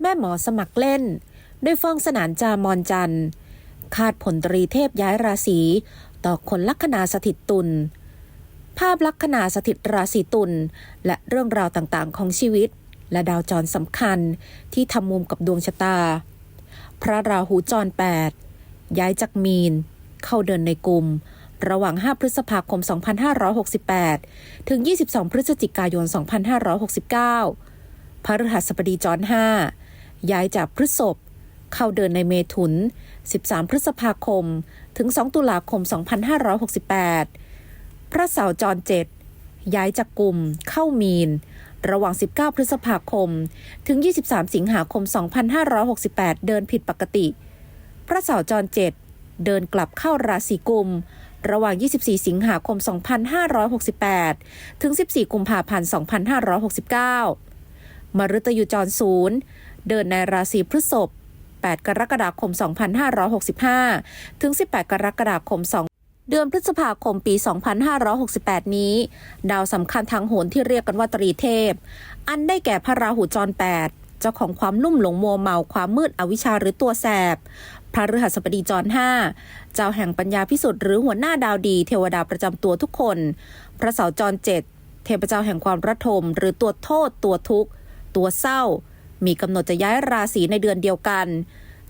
แม่หมอสมัครเล่น ด้วยฟองสนานจามอนจันทร์คาดผลตรีเทพย้ายราศีต่อคนลัคนาสถิตตุลภาพลัคนาสถิตราศีตุลและเรื่องราวต่างๆ ของชีวิต และดาวจรสำคัญที่ทำมุมกับดวงชะตา พระราหูจร 8 ย้ายจากมีน เข้าเดินในกลุ่ม ระหว่าง 5 พฤษภาคม 2568 ถึง 22 พฤศจิกายน 2569พระฤหัสบดีจร 5 ย้ายจากพฤษภเข้าเดินในเมถุน 13 พฤษภาคม ถึง 2 ตุลาคม 2568 พระเสาร์จร7ย้ายจากกลุ่มเข้ามีน ระหว่าง 19 พฤษภาคม ถึง 23 สิงหาคม 2568 เดินผิดปกติ พระเสาร์จร7เดินกลับเข้าราศีกุม ระหว่าง 24 สิงหาคม 2568 ถึง 14 กุมภาพันธ์ 2569 มฤตยูจรศูนย์ เดินในราศีพฤษภ8 กรกฎาคม 2565 ถึง 18 กรกฎาคม 2เดือนพฤษภาคมปี 2568 นี้ ดาวสำคัญทางโหนที่เรียกกันว่าตรีเทพ อันได้แก่พระราหูจร 8 เจ้าของความลุ่มหลงมัวเมาความมืดอวิชชาหรือตัวแสบ พระฤหัสบดีจร 5 เจ้าแห่งปัญญาพิสุทธิ์หรือหัวหน้าดาวดีเทวดาประจำตัวทุกคน พระเสาร์จร 7 เทพเจ้าแห่งความระทม หรือตัวโทษ ตัวทุกข์ ตัวเศร้า มีกำหนดจะย้ายราศีในเดือนเดียวกัน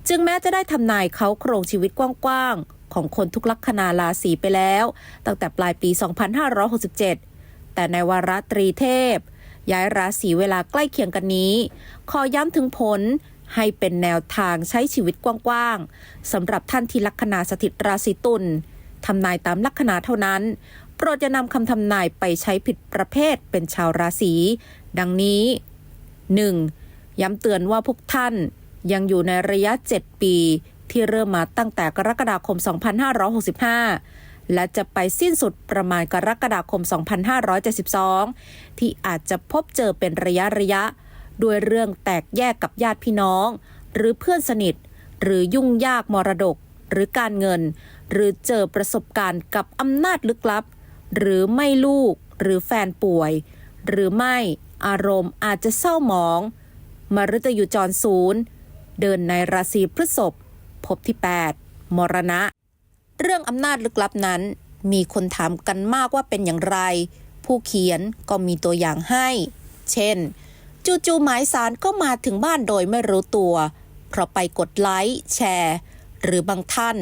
จึงแม้จะได้ทำนายเขาโครงชีวิตกว้างๆ ของคนทุกลัคนาราศีไปแล้ว ตั้งแต่ปลายปี 2567 แต่ในวาระตรีเทพ ย้ายราศีเวลาใกล้เคียงกันนี้ ขอย้ำถึงผลให้เป็นแนวทางใช้ชีวิตกว้างๆสำหรับท่านที่ลัคนาสถิตราศีตุลทำนายตามลัคนาเท่านั้น โปรดอย่านำคำทำนายไปใช้ผิดประเภทเป็นชาวราศีดังนี้ 1. ย้ำเตือนว่าพวกท่านยังอยู่ในระยะ 7 ปี ที่เริ่มมาตั้งแต่กรกฎาคม 2565 และจะไปสิ้นสุดประมาณกรกฎาคม 2572 ที่อาจจะพบเจอเป็นระยะระยะ ด้วยเรื่องแตกแยกกับญาติพี่น้อง หรือเพื่อนสนิท หรือยุ่งยากมรดก หรือการเงิน หรือเจอประสบการณ์กับอำนาจลึกลับ หรือไม่ลูก หรือแฟนป่วย หรือไม่อารมณ์อาจจะเศร้าหมอง มฤตยูจรศูนย์เดินในราศีพฤษภพบที่ 8 มรณะ เรื่องอำนาจลึกลับนั้น มีคนถามกันมากว่าเป็นอย่างไร ผู้เขียนก็มีตัวอย่างให้ เช่น จู่ๆหมายสารก็มาถึงบ้านโดยไม่รู้ตัว เพราะไปกดไลค์แชร์ หรือบางท่าน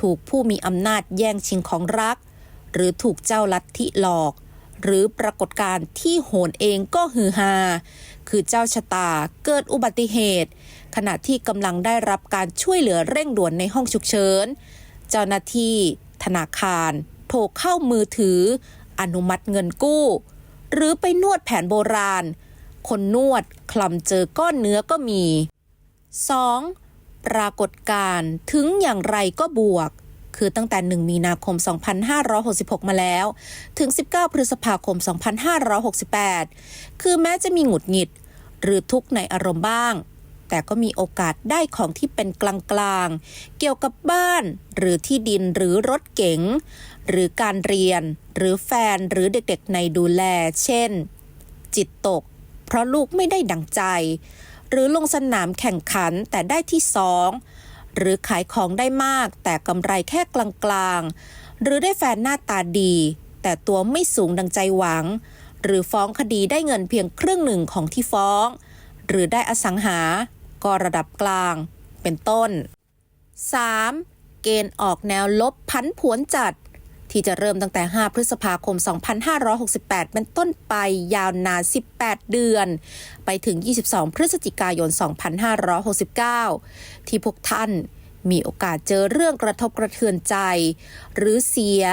ถูกผู้มีอำนาจแย่งชิงของรัก หรือถูกเจ้าลัทธิหลอก หรือปรากฏการณ์ที่โหนเองก็ฮือฮา คือเจ้าชะตาเกิดอุบัติเหตุ ขณะที่กำลังได้รับการช่วยเหลือเร่งด่วนในห้องฉุกเฉิน เจ้าหน้าที่ ธนาคาร โทรเข้ามือถือ อนุมัติเงินกู้ หรือไปนวดแผนโบราณ คนนวดคลำเจอก้อนเนื้อก็มี 2. ปรากฏการณ์ถึงอย่างไรก็บวกคือตั้งแต่ 1 มีนาคม 2566 มาแล้ว ถึง 19 พฤษภาคม 2568 คือแม้จะมีหงุดหงิด หรือทุกข์ในอารมณ์บ้าง แต่ก็มีโอกาสได้ของที่เป็นกลางๆ เกี่ยวกับบ้าน หรือที่ดินหรือรถเก๋งหรือการเรียน หรือแฟนหรือเด็กๆในดูแล เช่น จิตตก เพราะลูกไม่ได้ดังใจ หรือลงสนามแข่งขันแต่ได้ที่สองหรือขายของได้มากแต่กำไรแค่กลางๆ หรือได้แฟนหน้าตาดี แต่ตัวไม่สูงดังใจหวัง หรือฟ้องคดีได้เงินเพียงครึ่งหนึ่งของที่ฟ้อง หรือได้อสังหา ก็ระดับกลาง เป็นต้น 3. เกณฑ์ออกแนวลบพันผวนจัด ที่จะเริ่มตั้งแต่ 5 พฤษภาคม 2568 เป็นต้นไปยาวนาน 18 เดือน ไปถึง 22 พฤศจิกายน 2569 ที่พวกท่านมีโอกาสเจอเรื่องกระทบกระเทือนใจ หรือเสีย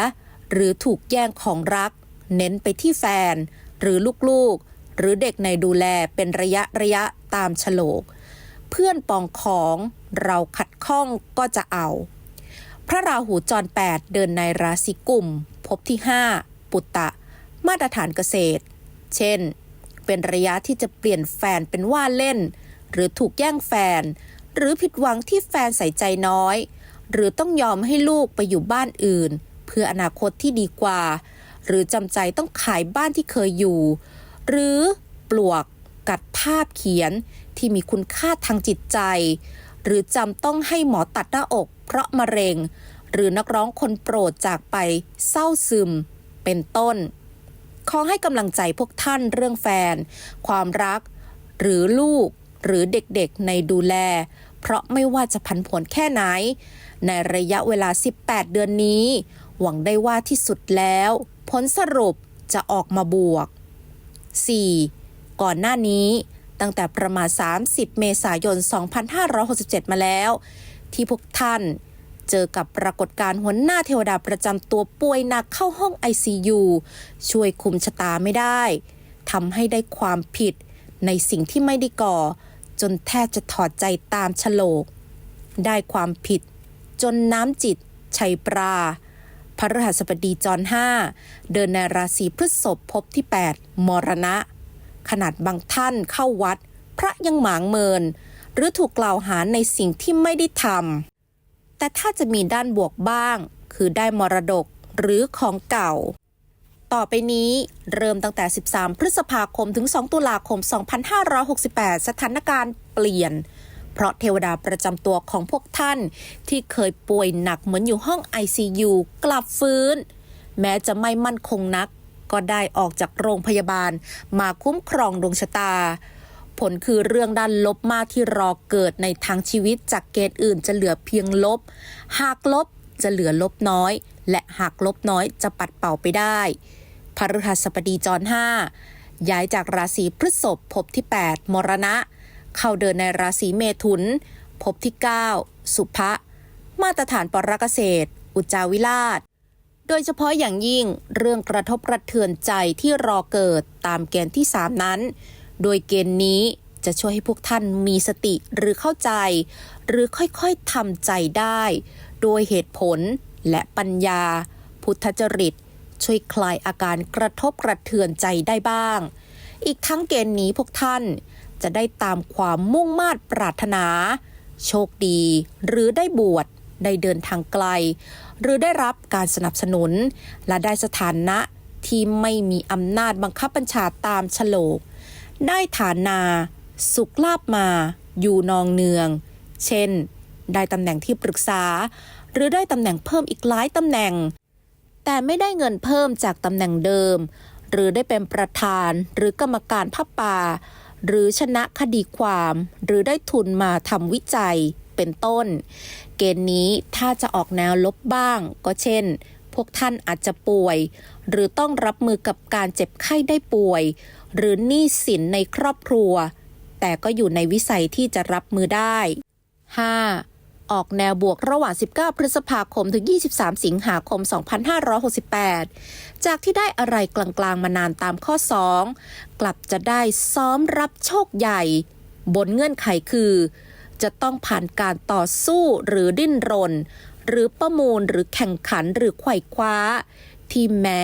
หรือถูกแย่งของรัก เน้นไปที่แฟน หรือลูกๆ หรือเด็กในดูแลเป็นระยะระยะตามฉลก เพื่อนปองของเราขัดข้องก็จะเอา พระราหูจร 8 เดินในราศีกุมพบที่ 5 ปุตตะ มาตรฐานเกษตร เช่น เป็นระยะที่จะเปลี่ยนแฟนเป็นว่าเล่น หรือถูกแย่งแฟน หรือผิดหวังที่แฟนใส่ใจน้อย หรือต้องยอมให้ลูกไปอยู่บ้านอื่น เพื่ออนาคตที่ดีกว่า หรือจำใจต้องขายบ้านที่เคยอยู่ หรือปลวกกัดภาพเขียนที่มีคุณค่าทางจิตใจ หรือจำต้องให้หมอตัดหน้าอกเพราะมะเร็ง หรือนักร้องคนโปรดจากไปเศร้าซึม เป็นต้น ขอให้กำลังใจพวกท่านเรื่องแฟน ความรัก หรือลูก หรือเด็กๆในดูแล เพราะไม่ว่าจะผันผวนแค่ไหน ในระยะเวลา 18 เดือนนี้ หวังได้ว่าที่สุดแล้ว ผลสรุปจะออกมาบวก 4. ก่อนหน้านี้ตั้งแต่ประมาณ 30 เมษายน 2567 มาแล้ว ที่พวกท่านเจอกับปรากฏการณ์หัวหน้าเทวดาประจำตัวป่วยหนักเข้าห้อง ICU ช่วยคุมชะตาไม่ได้ทำให้ได้ความผิดในสิ่งที่ไม่ได้ก่อ จนแทบจะถอดใจตามฉลก ได้ความผิด จนน้ำจิตชัยปรา พระรหัสบดีจรห้าเดินในราศีพฤษภพบที่ 8 มรณะ ขนาดบางท่านเข้าวัด พระยังหมางเมิน หรือถูกกล่าวหาในสิ่งที่ไม่ได้ทำแต่ถ้าจะมีด้านบวกบ้าง คือได้มรดกหรือของเก่า ต่อไปนี้เริ่มตั้งแต่ 13 พฤษภาคมถึง 2 ตุลาคม 2568 สถานการณ์เปลี่ยน เพราะเทวดาประจำตัวของพวกท่าน ที่เคยป่วยหนักเหมือนอยู่ห้อง ICU กลับฟื้น แม้จะไม่มั่นคงนัก ก็ได้ออกจากโรงพยาบาล มาคุ้มครองดวงชะตา ผลคือเรื่องด้านลบมากที่รอเกิดในทางชีวิตจากเกณฑ์อื่นจะเหลือเพียงลบ หากลบจะเหลือลบน้อย และหากลบน้อยจะปัดเป่าไปได้พฤหัสบดีจรห้าย้ายจากราศีพฤษภภพที่ 8 มรณะ เข้าเดินในราศีเมถุนภพที่ 9 สุภะมาตรฐานปรกเกษตร อุจจาวิราช โดยเฉพาะอย่างยิ่งเรื่องกระทบกระเทือนใจที่รอเกิดตามเกณฑ์ที่ 3 นั้น โดยเกณฑ์นี้จะช่วยให้พวกท่านมีสติหรือเข้าใจ หรือค่อยๆทำใจได้ โดยเหตุผลและปัญญา พุทธจริต ช่วยคลายอาการกระทบกระเทือนใจได้บ้าง อีกทั้งเกณฑ์นี้พวกท่าน จะได้ตามความมุ่งมา่ปรารถนา โชคดี หรือได้บวชได้เดินทางไกล หรือได้รับการสนับสนุน และได้สถานะที่ไม่มีอำนาจบังคับบัญชาตามฉลก ได้ฐานา สุขลาบมา อยู่นองเนือง เช่น ได้ตำแหน่งที่ปรึกษา หรือได้ตำแหน่งเพิ่มอีกหลายตำแหน่ง แต่ไม่ได้เงินเพิ่มจากตำแหน่งเดิม หรือได้เป็นประธานหรือกรรมการพับป่า หรือชนะคดีความ หรือได้ทุนมาทำวิจัยเป็นต้น เกณฑ์นี้ถ้าจะออกแนวลบบ้าง ก็เช่น พวกท่านอาจจะป่วย หรือต้องรับมือกับการเจ็บไข้ได้ป่วย หรือหนี้สินในครอบครัว แต่ก็อยู่ในวิสัยที่จะรับมือได้ 5. ออกแนวบวกระหว่าง 19 พฤษภาคมถึง 23 สิงหาคม 2568 จากที่ได้อะไรกลางๆ มานานตามข้อ 2 กลับจะได้ซ้อมรับโชคใหญ่ บนเงื่อนไขคือ จะต้องผ่านการต่อสู้หรือดิ้นรน หรือประมูลหรือแข่งขันหรือไขว่คว้า ที่แม้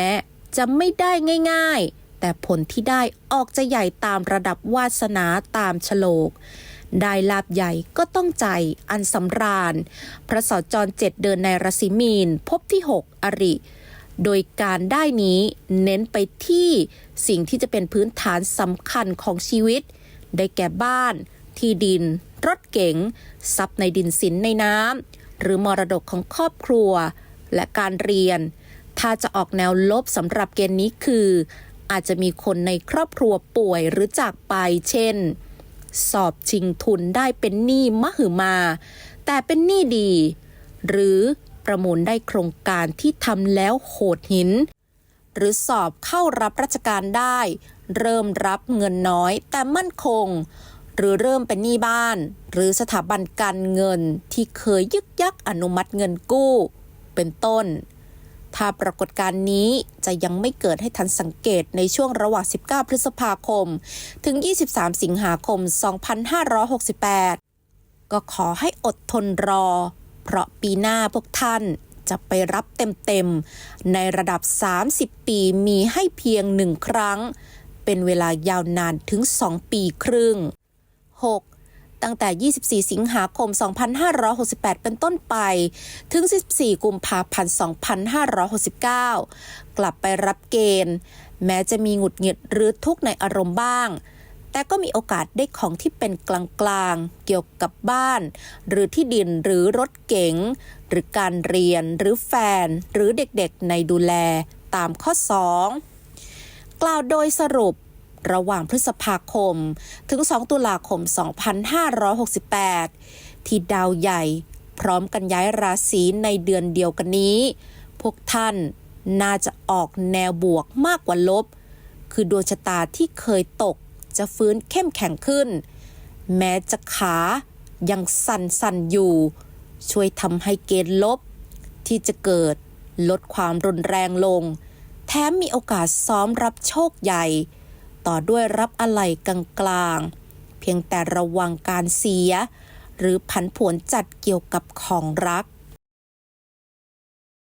จะไม่ได้ง่าย ๆ แต่ผลที่ได้ออกจะใหญ่ตามระดับวาสนาตามฉลก ได้ลาบใหญ่ก็ต้องใจอันสำราญ พระสอจรเจ็ดเดินในราศีมีน พบที่ 6 อริ โดยการได้นี้เน้นไปที่สิ่งที่จะเป็นพื้นฐานสำคัญของชีวิต ได้แก่บ้าน ที่ดิน รถเก๋งทรัพย์ในดินสินในน้ำหรือมรดกของครอบครัว และการเรียน ถ้าจะออกแนวลบสำหรับเกณฑ์นี้คือ อาจจะมีคนในครอบครัวป่วยหรือจากไป เช่น สอบชิงทุนได้เป็นหนี้มหึมา แต่เป็นหนี้ดี หรือประมูลได้โครงการที่ทำแล้วโหดหิน หรือสอบเข้ารับราชการได้ เริ่มรับเงินน้อยแต่มั่นคง หรือเริ่มเป็นหนี้บ้าน หรือสถาบันการเงินที่เคยยึกยักอนุมัติเงินกู้ เป็นต้น ถ้าปรากฏการณ์นี้จะยังไม่เกิดให้ทันสังเกตในช่วงระหว่าง 19 พฤษภาคม ถึง 23 สิงหาคม 2568 ก็ขอให้อดทนรอ เพราะปีหน้าพวกท่านจะไปรับเต็มๆ ในระดับ 30 ปีมีให้เพียงหนึ่งครั้ง เป็นเวลายาวนานถึง 2 ปีครึ่ง 6. ตั้งแต่ 24 สิงหาคม 2568 เป็นต้นไป ถึง 14 กุมภาพันธ์ 2569 กลับไปรับเกณฑ์ แม้จะมีหงุดหงิดหรือทุกข์ในอารมณ์บ้าง แต่ก็มีโอกาสได้ของที่เป็นกลางๆ เกี่ยวกับบ้าน หรือที่ดินหรือรถเก๋ง หรือการเรียนหรือแฟน หรือเด็กๆในดูแลตามข้อ 2 กล่าวโดยสรุป ระหว่างพฤษภาคม ถึง 2 ตุลาคม 2568 ที่ดาวใหญ่ พร้อมกันย้ายราศีในเดือนเดียวกันนี้ พวกท่านน่าจะออกแนวบวกมากกว่าลบ คือดวงชะตาที่เคยตกจะฟื้นเข้มแข็งขึ้น แม้จะขายังสั่นสั่นอยู่ ช่วยทำให้เกณฑ์ลบ ที่จะเกิดลดความรุนแรงลง แถมมีโอกาสซ้อมรับโชคใหญ่ ต่อด้วยรับอะไรกลางๆ เพียงแต่ระวังการเสีย หรือผันผวนจัดเกี่ยวกับของรัก